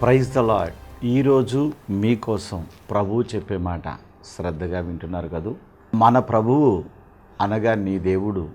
Praise the lord ఈరోజు మీకోసం ప్రభువు చెప్పే మాట శ్రద్ధగా వింటున్నారు కదూ? మన ప్రభువు అనగా నీ దేవుడు.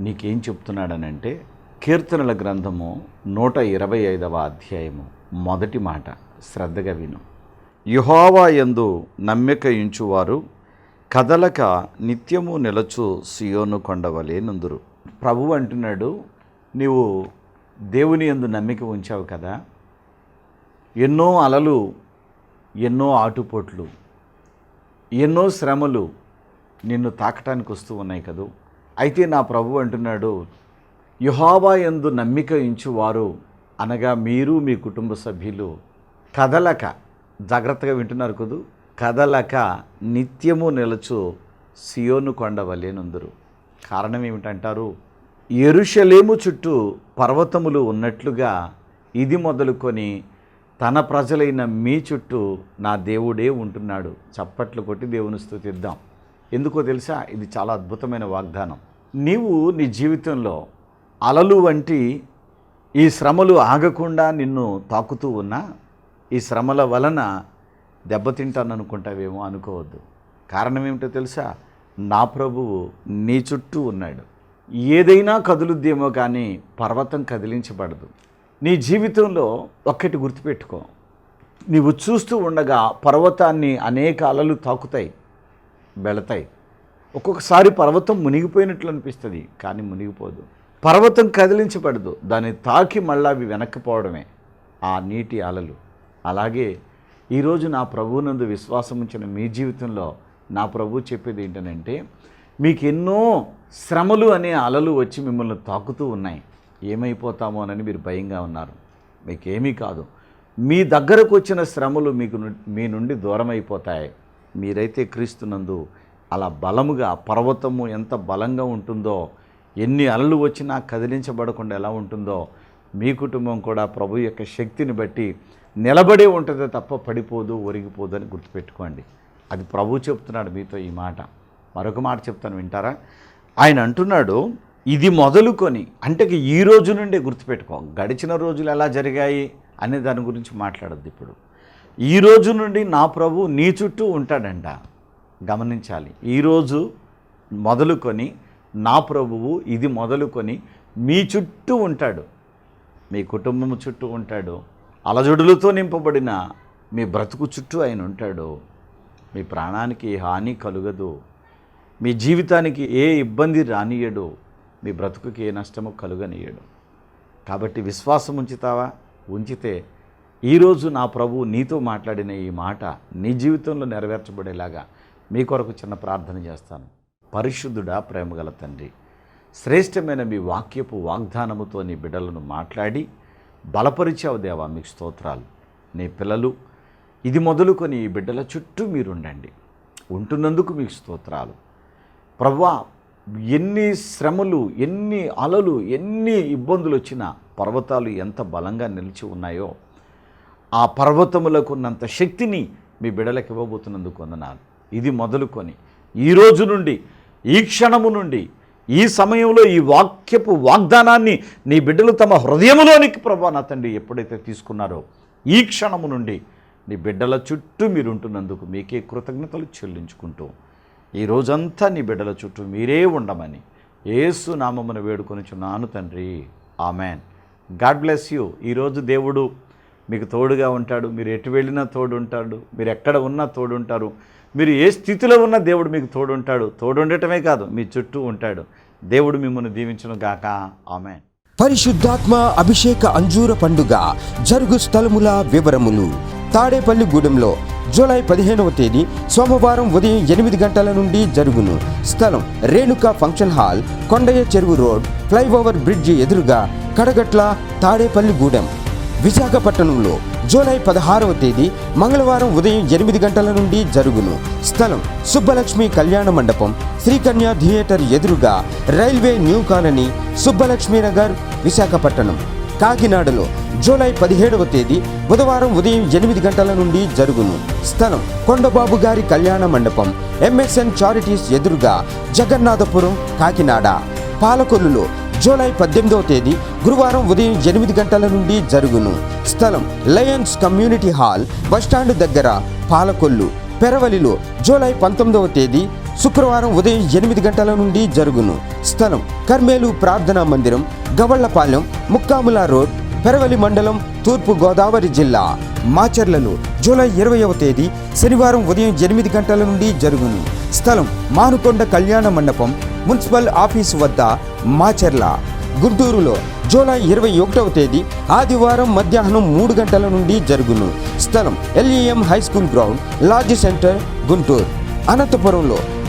నీకేం చెప్తున్నాడనంటే కీర్తనల గ్రంథము నూట ఇరవై ఐదవ అధ్యాయము మొదటి మాట. శ్రద్ధగా విను. యుహోవా యందు నమ్మిక ఇంచువారు కదలక నిత్యము నిలచు సియోను కొండవలే నందురు. ప్రభు అంటున్నాడు నీవు దేవుని యందు నమ్మిక ఉంచావు కదా ఎన్నో అలలు ఎన్నో ఆటుపోట్లు ఎన్నో శ్రమలు నిన్ను తాకటానికి వస్తూ ఉన్నాయి కదూ. అయితే నా ప్రభు అంటున్నాడు యుహావా ఎందు నమ్మిక ఇంచువారు అనగా మీరు మీ కుటుంబ సభ్యులు కదలక జాగ్రత్తగా వింటున్నారు కదూ. కదలక నిత్యము నిలచు సియోను కొండ వలేనందురు కారణం ఏమిటంటారు? ఎరుషలేము చుట్టూ పర్వతములు ఉన్నట్లుగా ఇది మొదలుకొని తన ప్రజలైన మీ చుట్టూ నా దేవుడే ఉంటున్నాడు. చప్పట్లు కొట్టి దేవుని స్థుతిద్దాం ఎందుకో తెలుసా? ఇది చాలా అద్భుతమైన వాగ్దానం. నీవు నీ జీవితంలో అలలు వంటి ఈ శ్రమలు ఆగకుండా నిన్ను తాకుతూ ఉన్నా ఈ శ్రమల వలన దెబ్బతింటాను అనుకుంటావేమో అనుకోవద్దు. కారణం ఏమిటో తెలుసా? నా ప్రభువు నీ చుట్టూ ఉన్నాడు. ఏదైనా కదులుద్దేమో కానీ పర్వతం కదిలించబడదు. నీ జీవితంలో ఒక్కటి గుర్తుపెట్టుకో. నీవు చూస్తూ ఉండగా పర్వతాన్ని అనేక అలలు తాకుతాయి వెళతాయి. ఒక్కొక్కసారి పర్వతం మునిగిపోయినట్లు అనిపిస్తుంది కానీ మునిగిపోదు. పర్వతం కదిలించబడదు దాన్ని తాకి మళ్ళీ అవి వెనక్కిపోవడమే ఆ నీటి అలలు. అలాగే ఈరోజు నా ప్రభువునందు విశ్వాసం ఉంచిన మీ జీవితంలో నా ప్రభు చెప్పేది ఏంటనంటే మీకు ఎన్నో శ్రమలు అనే అలలు వచ్చి మిమ్మల్ని తాకుతూ ఉన్నాయి. ఏమైపోతామోనని మీరు భయంగా ఉన్నారు. మీకేమీ కాదు. మీ దగ్గరకు వచ్చిన శ్రమలు మీకు ను- మీ నుండి దూరం అయిపోతాయి మీరైతే క్రీస్తునందు అలా బలముగా పర్వతము ఎంత బలంగా ఉంటుందో ఎన్ని అలలు వచ్చినా కదిలించబడకుండా ఎలా ఉంటుందో మీ కుటుంబం కూడా ప్రభు యొక్క శక్తిని బట్టి నిలబడే ఉంటుంది తప్ప పడిపోదు ఒరిగిపోదు అని గుర్తుపెట్టుకోండి. అది ప్రభు చెప్తున్నాడు మీతో ఈ మాట. మరొక మాట చెప్తాను వింటారా? ఆయన అంటున్నాడు ఇది మొదలుకొని అంటే ఈ రోజు నుండే గుర్తుపెట్టుకో గడిచిన రోజులు ఎలా జరిగాయి అనే దాని గురించి మాట్లాడద్దు ఇప్పుడు. ఈ రోజు నుండి నా ప్రభు నీ చుట్టూ ఉంటాడంట. గమనించాలి. ఈరోజు మొదలుకొని నా ప్రభువు ఇది మొదలుకొని మీ చుట్టూ ఉంటాడు. మీ కుటుంబం చుట్టూ ఉంటాడు. అలజడులతో నింపబడిన మీ బ్రతుకు చుట్టూ ఆయన ఉంటాడు. మీ ప్రాణానికి హాని కలుగదు. మీ జీవితానికి ఏ ఇబ్బంది రానియడు. మీ బ్రతుకుకి ఏ నష్టము కలుగనియడు. కాబట్టి విశ్వాసం ఉంచుతావా? ఉంచితే ఈరోజు నా ప్రభు నీతో మాట్లాడిన ఈ మాట నీ జీవితంలో నెరవేర్చబడేలాగా మీ కొరకు చిన్న ప్రార్థన చేస్తాను. పరిశుద్ధుడా ప్రేమగల తండ్రి శ్రేష్టమైన మీ వాక్యపు వాగ్దానముతో నీ బిడ్డలను మాట్లాడి బలపరిచావు దేవా మీకు స్తోత్రాలు. నీ పిల్లలు ఇది మొదలుకొని ఈ బిడ్డల చుట్టూ మీరుండండి. ఉంటున్నందుకు మీకు స్తోత్రాలు. ప్రభా ఎన్ని శ్రమలు ఎన్ని అలలు ఎన్ని ఇబ్బందులు వచ్చినా పర్వతాలు ఎంత బలంగా నిలిచి ఉన్నాయో ఆ పర్వతములకు ఉన్నంత శక్తిని మీ బిడలకు ఇవ్వబోతున్నందుకు వందనాలు. ఇది మొదలుకొని ఈ రోజు నుండి ఈ క్షణము నుండి ఈ సమయంలో ఈ వాక్యపు వాగ్దానాన్ని నీ బిడ్డలు తమ హృదయంలోనికి ప్రభా నా తండ్రి ఎప్పుడైతే తీసుకున్నారో ఈ క్షణము నుండి నీ బిడ్డల చుట్టూ మీరుంటున్నందుకు మీకే కృతజ్ఞతలు చెల్లించుకుంటూ ఈ రోజంతా నీ బిడ్డల చుట్టూ మీరే ఉండమని ఏసు నామమును వేడుకొనిచున్నాను తండ్రి. ఆమెన్. God bless you. ఈరోజు దేవుడు మీకు తోడుగా ఉంటాడు. మీరు ఎటు వెళ్ళినా తోడు ఉంటాడు మీరు ఎక్కడ ఉన్నా తోడు ఉంటారు మీరు ఏ స్థితిలో ఉన్నా దేవుడు మీకు తోడు ఉంటాడు తోడు ఉండటమే కాదు మీ చుట్టూ ఉంటాడు. దేవుడు మిమ్మల్ని దీవించను గాక. ఆమెన్. పరిశుద్ధాత్మ అభిషేక అంజూర పండుగ జరుగు స్థలముల వివరములు తాడేపల్లిగూడెంలో జూలై పదిహేనవ తేదీ సోమవారం ఉదయం ఎనిమిది గంటల నుండి జరుగును. స్థలం రేణుకా ఫంక్షన్ హాల్ కొండయ్య చెరువు రోడ్ ఫ్లైఓవర్ బ్రిడ్జి ఎదురుగా కడగట్ల తాడేపల్లిగూడెం విశాఖపట్నంలో జూలై పదహారవ తేదీ మంగళవారం ఉదయం ఎనిమిది గంటల నుండి జరుగును. స్థలం సుబ్బలక్ష్మి కళ్యాణ మండపం శ్రీకన్య థియేటర్ ఎదురుగా railway new colony Subbalakshmi Nagar Visakhapatnam. కాకినాడలో జూలై పదిహేడవ తేదీ బుధవారం ఉదయం ఎనిమిది గంటల నుండి జరుగును. స్థలం కొండబాబు గారి కళ్యాణ మండపం ఎంఎస్ఎన్ చారిటీస్ ఎదురుగా జగన్నాథపురం కాకినాడ. పాలకొల్లులో జూలై పద్దెనిమిదవ తేదీ గురువారం ఉదయం ఎనిమిది గంటల నుండి జరుగును. స్థలం లయన్స్ కమ్యూనిటీ హాల్ బస్టాండ్ దగ్గర పాలకొల్లు. పెరవలిలో జూలై పంతొమ్మిదవ తేదీ శుక్రవారం ఉదయం ఎనిమిది గంటల నుండి జరుగును. స్థలం కర్మేలు ప్రార్థనా మందిరం గవళ్ళపాలెం ముక్కాముల రోడ్ పెరవలి మండలం తూర్పు గోదావరి జిల్లా. మాచర్లలో జూలై ఇరవైవ తేదీ శనివారం ఉదయం ఎనిమిది గంటల నుండి జరుగును. స్థలం మానుకొండ కళ్యాణ మండపం మున్సిపల్ ఆఫీసు వద్ద మాచర్ల. గుంటూరులో జూలై ఇరవై ఒకటవ తేదీ ఆదివారం మధ్యాహ్నం మూడు గంటల నుండి జరుగును. స్థలం LEM high school ground large centre Guntur. అనంతపురంలో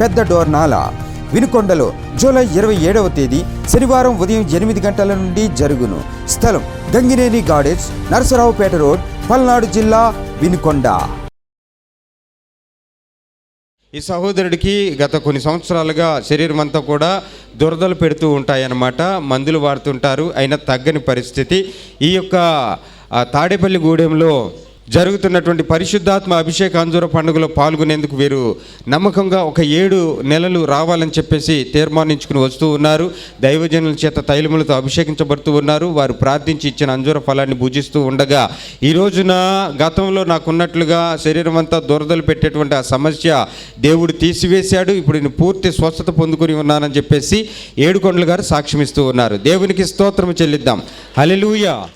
పెద్ద డోర్నాల. వినుకొండలో జూలై ఇరవై ఏడవ తేదీ శనివారం ఉదయం ఎనిమిది గంటల నుండి జరుగును. స్థలం గంగినేని గార్డెన్స్ నరసరావుపేట రోడ్ పల్నాడు జిల్లా వినుకొండ. ఈ సహోదరుడికి గత కొన్ని సంవత్సరాలుగా శరీరం అంతా కూడా దురదలు పెడుతూ ఉంటాయన్నమాట. మందులు వాడుతుంటారు. అయినా తగ్గని పరిస్థితి. ఈ యొక్క తాడేపల్లి గూడెంలో జరుగుతున్నటువంటి పరిశుద్ధాత్మ అభిషేక అంజూర పండుగలో పాల్గొనేందుకు వీరు నమ్మకంగా ఒక ఏడు నెలలు రావాలని చెప్పేసి తీర్మానించుకుని వస్తూ ఉన్నారు. దైవజనుల చేత తైలములతో అభిషేకించబడుతూ ఉన్నారు. వారు ప్రార్థించి ఇచ్చిన అంజూర ఫలాన్ని భుజిస్తూ ఉండగా ఈ రోజున గతంలో నాకున్నట్లుగా శరీరం అంతా దురదలు పెట్టేటువంటి ఆ సమస్య దేవుడు తీసివేశాడు. ఇప్పుడు నేను పూర్తి స్వస్థత పొందుకొని ఉన్నానని చెప్పేసి ఏడుకొండలు గారు సాక్ష్యమిస్తూ ఉన్నారు. దేవునికి స్తోత్రం చెల్లిద్దాం. హల్లెలూయా.